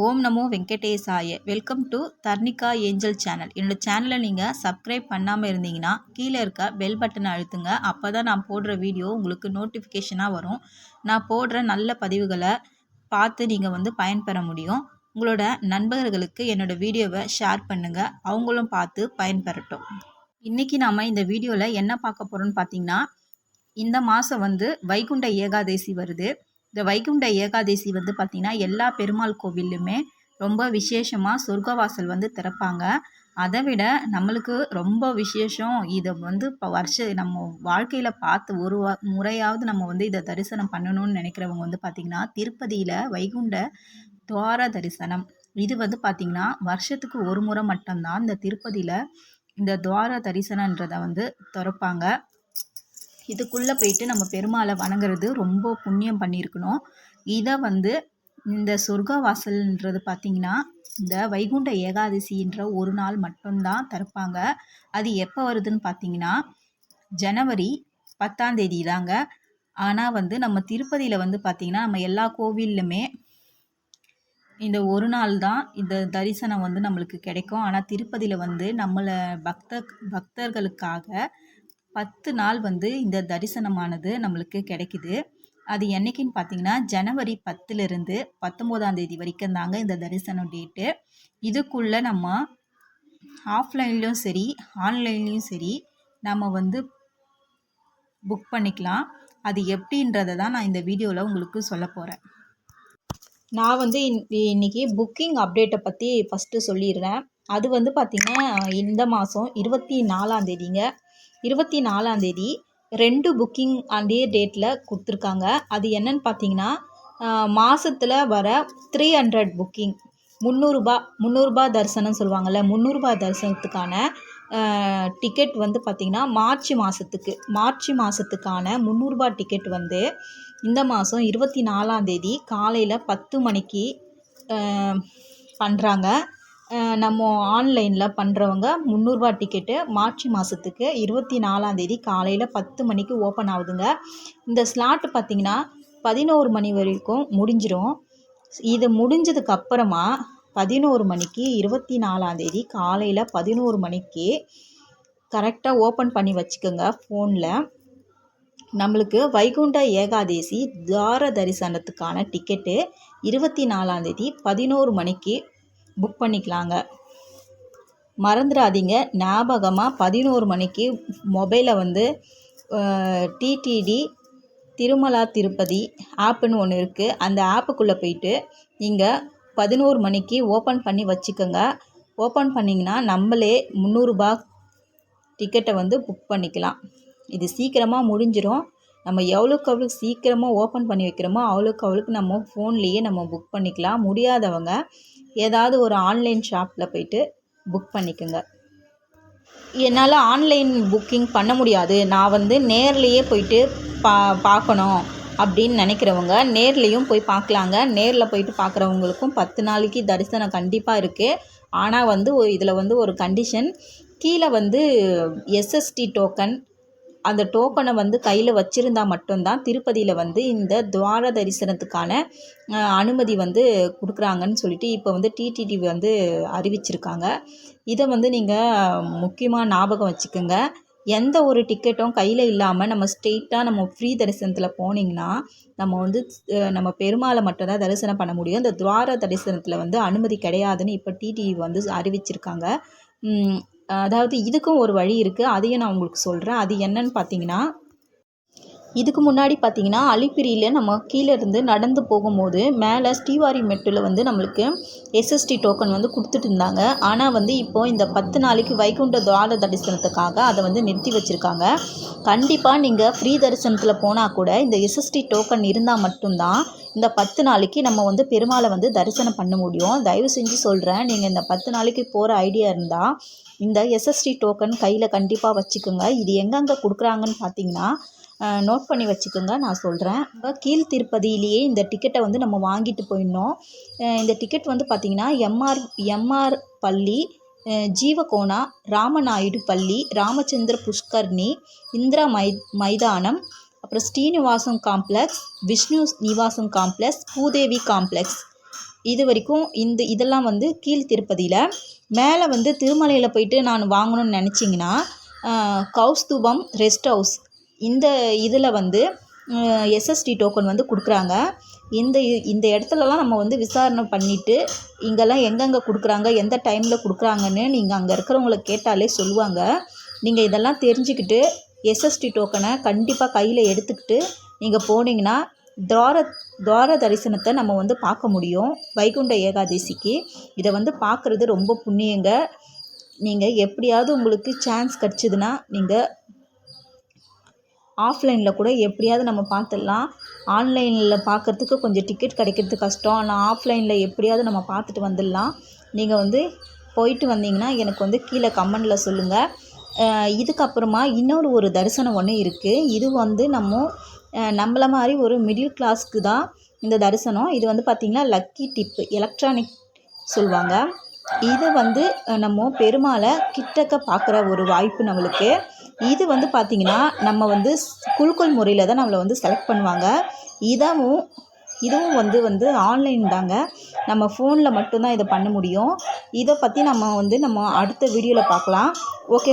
ஓம் நமோ வெங்கடேசாய. Welcome to Dharnika angel channel. என்னோட சேனலை நீங்கள் சப்ஸ்கிரைப் பண்ணாமல் இருந்தீங்கன்னா கீழே இருக்க பெல் பட்டனை அழுத்துங்க. அப்போ தான் நான் போடுற வீடியோ உங்களுக்கு நோட்டிஃபிகேஷனாக வரும். நான் போடுற நல்ல பதிவுகளை பார்த்து நீங்கள் வந்து பயன்பெற முடியும். உங்களோட நண்பர்களுக்கு என்னோடய வீடியோவை ஷேர் பண்ணுங்கள் அவங்களும் பார்த்து பயன்பெறட்டும். இன்றைக்கி நாம் இந்த வீடியோவில் என்ன பார்க்க போகிறோம்னு பார்த்தீங்கன்னா இந்த மாதம் வந்து வைகுண்ட ஏகாதசி வருது. இந்த வைகுண்ட ஏகாதசி வந்து பார்த்திங்கன்னா எல்லா பெருமாள் கோவில்லுமே ரொம்ப விசேஷமாக சொர்க்கவாசல் வந்து திறப்பாங்க. அதை விட நம்மளுக்கு ரொம்ப விசேஷம் இதை வந்து இப்போ வருஷ நம்ம வாழ்க்கையில் பார்த்து ஒரு முறையாவது நம்ம வந்து இதை தரிசனம் பண்ணணும்னு நினைக்கிறவங்க வந்து பார்த்திங்கன்னா திருப்பதியில் வைகுண்ட துவார தரிசனம். இது வந்து பார்த்திங்கன்னா வருஷத்துக்கு ஒரு முறை மட்டும்தான் இந்த திருப்பதியில் இந்த துவார தரிசனன்றதை வந்து திறப்பாங்க. இதுக்குள்ளே போயிட்டு நம்ம பெருமாளை வணங்குறது ரொம்ப புண்ணியம் பண்ணியிருக்கணும். இதை வந்து இந்த சொர்க்க வாசல்ன்றது பார்த்திங்கன்னா இந்த வைகுண்ட ஏகாதசின்ற ஒரு நாள் மட்டும்தான் திறப்பாங்க. அது எப்போ வருதுன்னு பார்த்தீங்கன்னா ஜனவரி பத்தாம் தேதி தாங்க ஆனால் வந்து நம்ம திருப்பதியில் வந்து பார்த்திங்கன்னா நம்ம எல்லா கோவில்லுமே இந்த ஒரு நாள் தான் இந்த தரிசனம் வந்து நம்மளுக்கு கிடைக்கும். ஆனால் திருப்பதியில் வந்து நம்மளை பக்த பக்தர்களுக்காக பத்து நாள் வந்து இந்த தரிசனமானது நம்மளுக்கு கிடைக்குது. அது என்றைக்குன்னு பார்த்தீங்கன்னா ஜனவரி பத்துலேருந்து பத்தொம்போதாம் தேதி வரைக்கும் தாங்க இந்த தரிசனம் டேட்டு. இதுக்குள்ளே நம்ம ஆஃப்லைன்லேயும் சரி ஆன்லைன்லேயும் சரி நம்ம வந்து புக் பண்ணிக்கலாம். அது எப்படின்றத தான் நான் இந்த வீடியோவில் உங்களுக்கு சொல்ல போகிறேன் நான் வந்து இன்றைக்கி புக்கிங் அப்டேட்டை பற்றி ஃபஸ்ட்டு சொல்லிடுறேன். அது வந்து பார்த்திங்கன்னா இந்த மாதம் இருபத்தி நாலாம் தேதிங்க. இருபத்தி நாலாந்தேதி ரெண்டு புக்கிங் அதே டேட்டில் கொடுத்துருக்காங்க. அது என்னன்னு பார்த்தீங்கன்னா மாதத்தில் வர த்ரீ ஹண்ட்ரட் புக்கிங் முந்நூறுரூபா முந்நூறுரூபா தரிசனம் சொல்லுவாங்கள்ல முந்நூறுரூபா தரிசனத்துக்கான டிக்கெட் வந்து பார்த்திங்கன்னா மார்ச் மாதத்துக்கு மார்ச் மாதத்துக்கான முந்நூறுரூபா டிக்கெட் வந்து இந்த மாதம் இருபத்தி நாலாந்தேதி காலையில் பத்து மணிக்கு பண்ணுறாங்க நம்ம ஆன்லைனில் பண்ணுறவங்க முந்நூறுரூவா டிக்கெட்டு மார்ச் மாதத்துக்கு இருபத்தி நாலாந்தேதி காலையில் பத்து மணிக்கு ஓப்பன் ஆகுதுங்க. இந்த ஸ்லாட்டு பார்த்திங்கன்னா பதினோரு மணி வரைக்கும் முடிஞ்சிடும் இது முடிஞ்சதுக்கு அப்புறமா பதினோரு மணிக்கு இருபத்தி நாலாந்தேதி காலையில் பதினோரு மணிக்கு கரெக்டாக ஓப்பன் பண்ணி வச்சுக்கோங்க ஃபோனில் நம்மளுக்கு வைகுண்ட ஏகாதேசி துவார தரிசனத்துக்கான டிக்கெட்டு இருபத்தி நாலாந்தேதி பதினோரு மணிக்கு புக் பண்ணிக்கலாங்க. மறந்துடாதீங்க. ஞாபகமாக பதினோரு மணிக்கு மொபைலை வந்து டிடிடி திருமலா திருப்பதி ஆப்புன்னு ஒன்று இருக்குது அந்த ஆப்புக்குள்ளே போயிட்டு நீங்கள் பதினோரு மணிக்கு ஓப்பன் பண்ணி வச்சுக்கோங்க. ஓப்பன் பண்ணிங்கன்னா நம்மளே முந்நூறுரூபா டிக்கெட்டை வந்து புக் பண்ணிக்கலாம். இது சீக்கிரமாக முடிஞ்சிடும் நம்ம எவ்வளோக்கு அவ்வளோ சீக்கிரமாக ஓப்பன் பண்ணி வைக்கிறோமோ அவ்வளோக்கு அவ்வளோக்கு நம்ம ஃபோன்லேயே நம்ம புக் பண்ணிக்கலாம். முடியாதவங்க ஏதாவது ஒரு ஆன்லைன் ஷாப்பில் போய்ட்டு புக் பண்ணிக்கோங்க. என்னால் ஆன்லைன் புக்கிங் பண்ண முடியாது. நான் வந்து நேர்லேயே போயிட்டு பா பார்க்கணும் அப்படின்னு நினைக்கிறவங்க நேர்லேயும் போய் பார்க்கலாங்க. நேரில் போயிட்டு பார்க்குறவங்களுக்கும் பத்து நாளைக்கு தரிசனம் கண்டிப்பாக இருக்குது ஆனால் வந்து இதில் வந்து ஒரு கண்டிஷன் கீழே வந்து எஸ்எஸ்டி டோக்கன் அந்த டோக்கனை வந்து கையில் வச்சுருந்தா மட்டும்தான் திருப்பதியில் வந்து இந்த துவார தரிசனத்துக்கான அனுமதி வந்து கொடுக்குறாங்கன்னு சொல்லிட்டு இப்போ வந்து டிடிடி வந்து அறிவிச்சிருக்காங்க. இதை வந்து நீங்கள் முக்கியமாக ஞாபகம் வச்சுக்கோங்க. எந்த ஒரு டிக்கெட்டும் கையில் இல்லாமல் நம்ம ஸ்ட்ரெயிட்டாக நம்ம ஃப்ரீ தரிசனத்தில் போனீங்கன்னா நம்ம வந்து நம்ம பெருமாளை மட்டும்தான் தரிசனம் பண்ண முடியும். இந்த துவார தரிசனத்தில் வந்து அனுமதி கிடையாதுன்னு இப்போ டிடிவி வந்து அறிவிச்சிருக்காங்க. அதாவது இதுக்கும் ஒரு வழி இருக்குது அதையும் நான் உங்களுக்கு சொல்கிறேன் அது என்னன்னு பார்த்தீங்கன்னா இதுக்கு முன்னாடி பார்த்தீங்கன்னா அலிப்பிரியில் நம்ம கீழே இருந்து நடந்து போகும்போது மேலே ஸ்ரீவாரி மெட்டில் வந்து நம்மளுக்கு எஸ்எஸ்டி டோக்கன் வந்து கொடுத்துட்டு இருந்தாங்க. ஆனால் வந்து இப்போது இந்த பத்து நாளைக்கு வைகுண்ட துவார தரிசனத்துக்காக அதை வந்து நிறுத்தி வச்சுருக்காங்க. கண்டிப்பாக நீங்கள் ஃப்ரீ தரிசனத்தில் போனால் கூட இந்த எஸ்எஸ்டி டோக்கன் இருந்தால் மட்டும்தான் இந்த பத்து நாளைக்கு நம்ம வந்து பெருமாளை வந்து தரிசனம் பண்ண முடியும். தயவு செஞ்சு சொல்கிறேன் நீங்கள் இந்த பத்து நாளைக்கு போகிற ஐடியா இருந்தால் இந்த எஸ்எஸ்டி டோக்கன் கையில் கண்டிப்பாக வச்சுக்கோங்க. இது எங்கெங்கே கொடுக்குறாங்கன்னு பார்த்தீங்கன்னா நோட் பண்ணி வச்சுக்கோங்க நான் சொல்கிறேன் இப்போ கீழ் திருப்பதியிலேயே இந்த டிக்கெட்டை வந்து நம்ம வாங்கிட்டு போயிடணும். இந்த டிக்கெட் வந்து பார்த்திங்கன்னா எம்ஆர் எம்ஆர் பள்ளி ஜீவகோணா ராமநாயுடு பள்ளி ராமச்சந்திர புஷ்கர்ணி இந்திரா மை மைதானம் அப்புறம் Srinivasam complex Vishnu Nivasam complex Bhudevi complex இது வரைக்கும் இந்த இதெல்லாம் வந்து கீழ் திருப்பதியில் மேலே வந்து திருமலையில் போயிட்டு நான் வாங்கணும்னு நினச்சிங்கன்னா கௌஸ்துபம் ரெஸ்ட் ஹவுஸ். இந்த இதில் வந்து எஸ்எஸ்டி டோக்கன் வந்து கொடுக்குறாங்க. இந்த இந்த இடத்துலலாம் நம்ம வந்து விசாரணை பண்ணிவிட்டு இங்கெல்லாம் எங்கெங்கே கொடுக்குறாங்க எந்த டைமில் கொடுக்குறாங்கன்னு நீங்கள் அங்கே இருக்கிறவங்கள கேட்டாலே சொல்லுவாங்க. நீங்கள் இதெல்லாம் தெரிஞ்சுக்கிட்டு எஸ்எஸ்டி டோக்கனை கண்டிப்பாக கையில் எடுத்துக்கிட்டு நீங்கள் போனீங்கன்னா துவார துவார தரிசனத்தை நம்ம வந்து பார்க்க முடியும். வைகுண்ட ஏகாதசிக்கு. இதை வந்து பார்க்குறது ரொம்ப புண்ணியங்க. நீங்கள் எப்படியாவது உங்களுக்கு சான்ஸ் கிடச்சிதுன்னா நீங்கள் ஆஃப்லைனில் கூட எப்படியாவது நம்ம பார்த்துடலாம். ஆன்லைனில் பார்க்கறதுக்கு கொஞ்சம் டிக்கெட் கிடைக்கிறது கஷ்டம். ஆனால் ஆஃப்லைனில் எப்படியாவது நம்ம பார்த்துட்டு வந்துடலாம். நீங்கள் வந்து போயிட்டு வந்தீங்கன்னா எனக்கு வந்து கீழே கமெண்டில் சொல்லுங்கள் இதுக்கப்புறமா இன்னொரு ஒரு தரிசனம் ஒன்று இருக்குது இது வந்து நம்ம நம்மள மாதிரி ஒரு மிடில் கிளாஸ்க்கு தான் இந்த தரிசனம். இது வந்து பார்த்திங்கன்னா லக்கி டிப்பு எலக்ட்ரானிக் சொல்லுவாங்க. இது வந்து நம்ம பெருமாளை கிட்டக்க பார்க்குற ஒரு வாய்ப்பு நம்மளுக்கு. இது வந்து பார்த்திங்கன்னா நம்ம வந்து குழுக்கள் முறையில் தான் நம்மளை வந்து செலக்ட் பண்ணுவாங்க. இதவும் இதுவும் வந்து வந்து ஆன்லைன் தாங்க. நம்ம ஃபோனில் மட்டும்தான் இதை பண்ண முடியும். இதை பற்றி நம்ம வந்து நம்ம அடுத்த வீடியோவில் பார்க்கலாம். ஓகே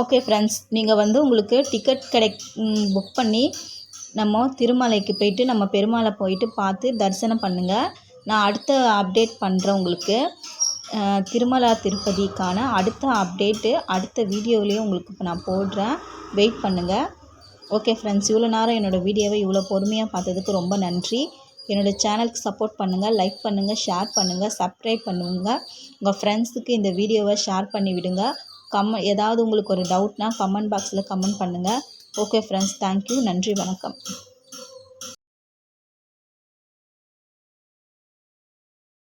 ஓகே ஃப்ரெண்ட்ஸ் நீங்கள் வந்து உங்களுக்கு டிக்கெட் கிடை புக் பண்ணி நம்ம திருமலைக்கு போயிட்டு நம்ம பெருமாளை போயிட்டு பார்த்து தரிசனம் பண்ணுங்கள் நான் அடுத்த அப்டேட் பண்ணுறேன் உங்களுக்கு. திருமலா திருப்பதிக்கான அடுத்த அப்டேட்டு அடுத்த வீடியோவிலேயே உங்களுக்கு இப்போ நான் போடுறேன். வெயிட் பண்ணுங்கள் ஓகே ஃப்ரெண்ட்ஸ் இவ்வளோ நேரம் என்னோடய வீடியோவை இவ்வளோ பொறுமையாக பார்த்ததுக்கு ரொம்ப நன்றி. என்னோடய சேனலுக்கு சப்போர்ட் பண்ணுங்கள் லைக் பண்ணுங்கள் ஷேர் பண்ணுங்கள் சப்ஸ்கிரைப் பண்ணுங்கள் உங்கள் ஃப்ரெண்ட்ஸுக்கு இந்த வீடியோவை ஷேர் பண்ணி விடுங்க. கம்ம ஏதாவது உங்களுக்கு ஒரு டவுட்னால் கமெண்ட் பாக்ஸில் கமெண்ட் பண்ணுங்கள் ஓகே ஃப்ரெண்ட்ஸ் தேங்க்யூ நன்றி வணக்கம்.